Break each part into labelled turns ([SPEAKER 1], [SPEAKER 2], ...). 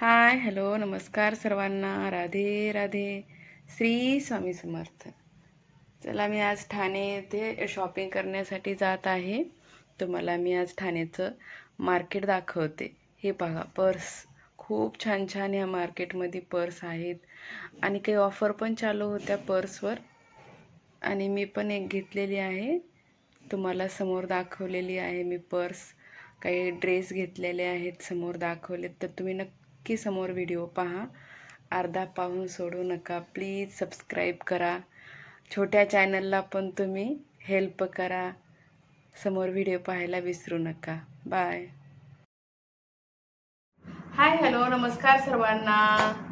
[SPEAKER 1] Hi hello नमस्कार सर्वांना. राधे राधे. श्री स्वामी समर्थ. चला मी आज ठाणे येथे शॉपिंग करण्यासाठी जात आहे. तुम्हाला मी आज ठाण्याचं मार्केट दाखवते. हे बघा पर्स. खूप छान छान या मार्केटमध्ये पर्स आहेत. आणि काही ऑफर पण चालू होत्या पर्सवर. आणि मी पण एक घेतलेली आहे. तुम्हाला समोर दाखवलेली आहे मी पर्स. काही ड्रेस घेतलेले आहेत समोर दाखवलेत. तर तुम्ही नक्की समोर व्हिडिओ पहा. अर्धा पाहून सोडू नका. प्लीज सबस्क्राईब करा. छोट्या चॅनलला पण तुम्ही हेल्प करा. समोर व्हिडिओ पाहायला विसरू नका. बाय हाय हॅलो नमस्कार सर्वांना.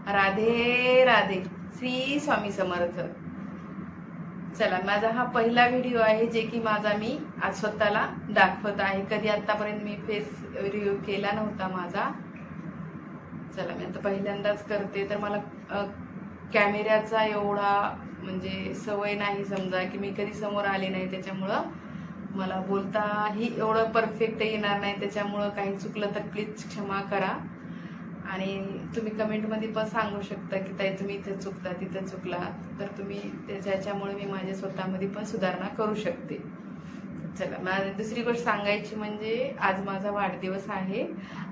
[SPEAKER 1] राधे राधे. श्री स्वामी समर्थ. चला माझा हा पहिला व्हिडिओ आहे जे की माझा मी आज स्वतःला दाखवत आहे. कधी आतापर्यंत मी फेस रिव्ह्यू केला नव्हता माझा. चला मी आता पहिल्यांदाच करते. तर मला कॅमेऱ्याचा एवढा म्हणजे सवय नाही समजा की मी कधी समोर आले नाही त्याच्यामुळं. मला बोलताही एवढं परफेक्ट येणार नाही त्याच्यामुळं काही चुकलं तर प्लीज क्षमा करा. आणि तुम्ही कमेंटमध्ये पण सांगू शकता की ताई तुम्ही इथे चुकता तिथे चुकला. तर तुम्ही त्याच्यामुळे मी माझ्या स्वतःमध्ये पण सुधारणा करू शकते. चला मला दुसरी गोष्ट सांगायची म्हणजे आज माझा वाढदिवस आहे.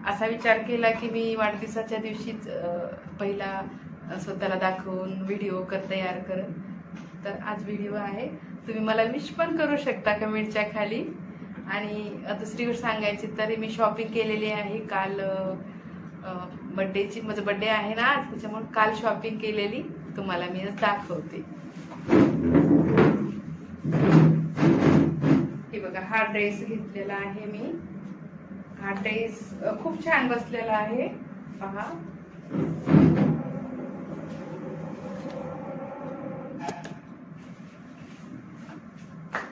[SPEAKER 1] असा विचार केला की मी वाढदिवसाच्या दिवशीच पहिला स्वतःला दाखवून व्हिडिओ कर तयार करत. तर आज व्हिडिओ आहे. तुम्ही मला विश पण करू शकता कमेंटच्या खाली. आणि दुसरी गोष्ट सांगायची तरी मी शॉपिंग केलेली आहे. काल बड्डेची माझं बड्डे आहे ना आज त्याच्यामुळे काल शॉपिंग केलेली. तुम्हाला मी आज दाखवते. बघा हा ड्रेस घेतलेला आहे मी. हा ड्रेस खूप छान बसलेला आहे. पहा.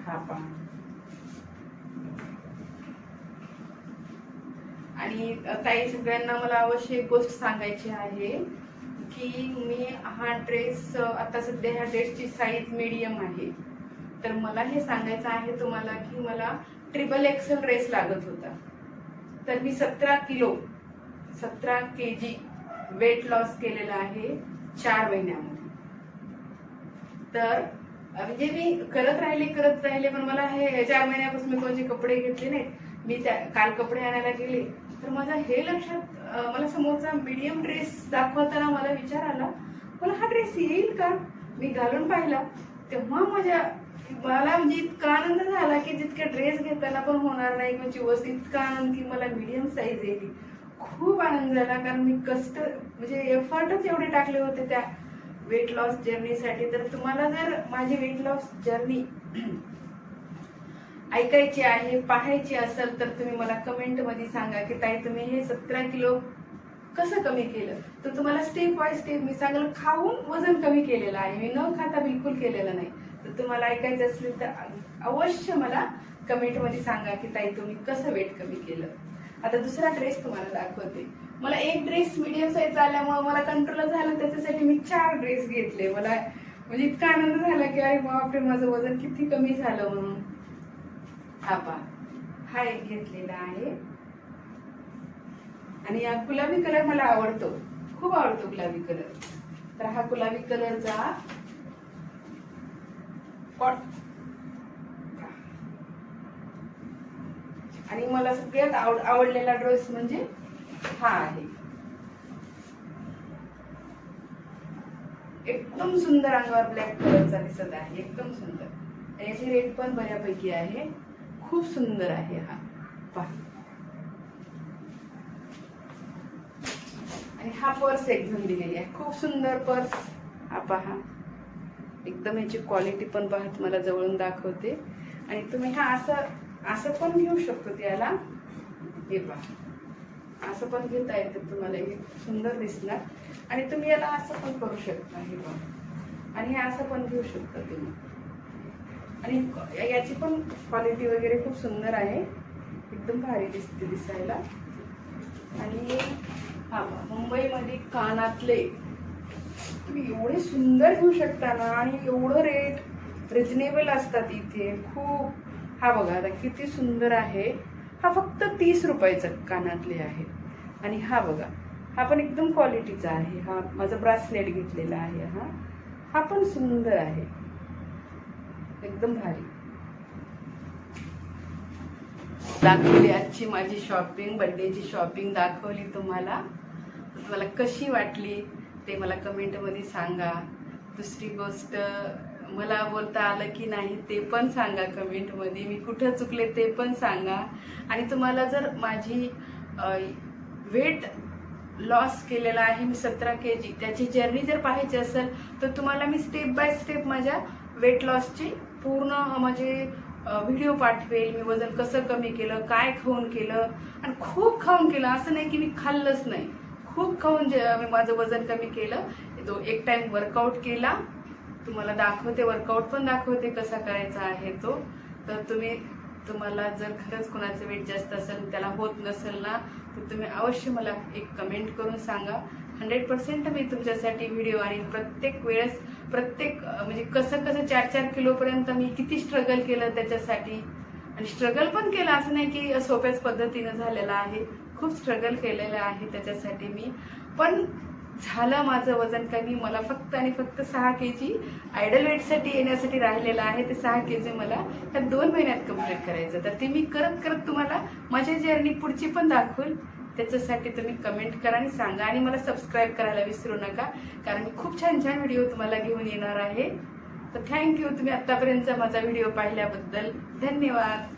[SPEAKER 1] हा पहा. आणि ताई सगळ्यांना मला अवश्य एक गोष्ट सांगायची आहे की मी हा ड्रेस आता सध्या ह्या ड्रेसची साईज मीडियम आहे. तर मला हे सांगायचं आहे तुम्हाला की मला ट्रिपल एक्सेल ड्रेस लागत होता. तर मी सतरा किलो सतरा के जी वेट लॉस केलेला आहे चार महिन्यामध्ये. तर म्हणजे मी करत राहिले करत राहिले पण मला हे चार महिन्यापासून मी कोणते कपडे घेतले नाहीत. मी त्या काल कपडे आणायला गेले. तर माझा हे लक्षात मला समोरचा मीडियम ड्रेस दाखवताना मला विचार आला मला हा ड्रेस येईल का? मी घालून पाहिला. तेव्हा माझ्या मला म्हणजे इतका आनंद झाला की जितके ड्रेस घेताना पण होणार नाही म्हणजे चिवस इतका आनंद की मला मीडियम साईज येईल खूप आनंद झाला कारण मी कष्ट म्हणजे एफर्टच एवढे टाकले होते त्या वेट लॉस जर्नीसाठी तर तुम्हाला जर माझी वेट लॉस जर्नी ऐकायची आहे पाहायची असेल तर तुम्ही मला कमेंटमध्ये सांगा की ताई तुम्ही हे सतरा किलो कसं कमी केलं? तर तुम्हाला स्टेप बाय स्टेप मी सांगेल खाऊन वजन कमी केलेलं आहे. मी न खाता बिलकुल केलेलं नाही. तुम्हाला ऐकायचं असेल तर अवश्य मला कमेंटमध्ये सांगा की ताई तुम्ही कसं वेट कमी केलं? आता दुसरा ड्रेस तुम्हाला दाखवते. मला एक ड्रेस मीडियम साईज आल्यामुळे मला कंट्रोल झालं त्याच्यासाठी मी चार ड्रेस घेतले. मला म्हणजे इतका आनंद झाला की अरे बापरे माझं वजन किती कमी झालं म्हणून. हा पा हा एक घेतलेला आहे. आणि हा गुलाबी कलर मला आवडतो. खूप आवडतो गुलाबी कलर तर हा गुलाबी कलरचा कॉट आणि मला सगळ्यात आवड आवडलेला ड्रेस म्हणजे हा आहे. एकदम सुंदर अंगावर ब्लॅक कलरचा दिसत आहे एकदम सुंदर. याची रेट पण बऱ्यापैकी आहे. खूप सुंदर आहे हा. पहा. आणि हा पर्स एकदम दिलेली आहे. खूप सुंदर पर्स हा पहा. एकदम याची क्वालिटी पण पहा तुम्हाला जवळून दाखवते. आणि तुम्ही हा असं असं पण घेऊ शकतो त्याला. हे पहा. असं पण घेता येतं तुम्हाला. हे सुंदर दिसणार. आणि तुम्ही याला असं पण करू शकता. हे पहा. आणि हे असं पण घेऊ शकता तुम्ही. आणि याची पण क्वालिटी वगैरे खूप सुंदर आहे. एकदम भारी दिसते दिसायला. आणि हा मुंबईमध्ये कानातले तुम्ही एवढे सुंदर घेऊ शकता ना आणि एवढं रेट रिजनेबल असतात इथे. खूप. हा बघा आता किती सुंदर आहे. हा फक्त तीस रुपयाचा कानातले आहे आणि हा बघा हा पण एकदम क्वालिटीचा आहे. हा माझा ब्रासलेट घेतलेला आहे हा. हा पण सुंदर आहे. एकदम भारी. दाखवली आजची माझी शॉपिंग बर्थडेची शॉपिंग दाखवली तुम्हाला. तुम्हाला कशी वाटली? ते मला कमेंटमध्ये सांगा. दुसरी गोष्ट मला बोलता आलं की नाही ते पण सांगा कमेंटमध्ये. मी कुठं चुकले ते पण सांगा. आणि तुम्हाला जर माझी वेट लॉस केलेला आहे मी सतरा के जी त्याची जर्नी जर पाहायची असेल तर तुम्हाला मी स्टेप बाय स्टेप माझ्या वेट लॉसची पूर्ण म्हणजे व्हिडिओ पाठवेल. मी वजन कसं कमी केलं काय खाऊन केलं आणि खूप खाऊन केलं. असं नाही की मी खाल्लंच नाही. खूप खाऊन जे मी माझं वजन कमी केलं. तो एक टाइम वर्कआउट केला. तुम्हाला दाखवते वर्कआउट पण दाखवते कसा करायचा आहे तो. तर तुम्ही तुम्हाला जर खरंच कोणाचं वेट जास्त असेल त्याला होत नसेल ना तर तुम्ही अवश्य मला एक कमेंट करून सांगा. हंड्रेड पर्सेंट मी तुमच्यासाठी व्हिडिओ आणि प्रत्येक वेळेस प्रत्येक म्हणजे कसं कसं चार चार किलोपर्यंत मी किती स्ट्रगल केलं त्याच्यासाठी. आणि स्ट्रगल पण केलं असं नाही की सोप्याच पद्धतीनं झालेलं आहे. खूप स्ट्रगल केलेलं आहे त्याच्यासाठी मी. पण झालं माझं वजन कमी. मला फक्त आणि फक्त सहा के जी आयडल वेटसाठी येण्यासाठी राहिलेलं आहे. ते सहा के जी मला ह्या दोन महिन्यात कंप्लीट करायचं. तर ते मी करत करत तुम्हाला माझी जर्नी पुढची पण दाखवेल. त्याच्यासाठी तुम्ही कमेंट करा आणि सांगा. आणि मला सबस्क्राईब करायला विसरू नका. कारण मी खूप छान छान व्हिडिओ तुम्हाला घेऊन येणार आहे. तर थँक्यू तुम्ही आत्तापर्यंतचा माझा व्हिडिओ पाहिल्याबद्दल धन्यवाद.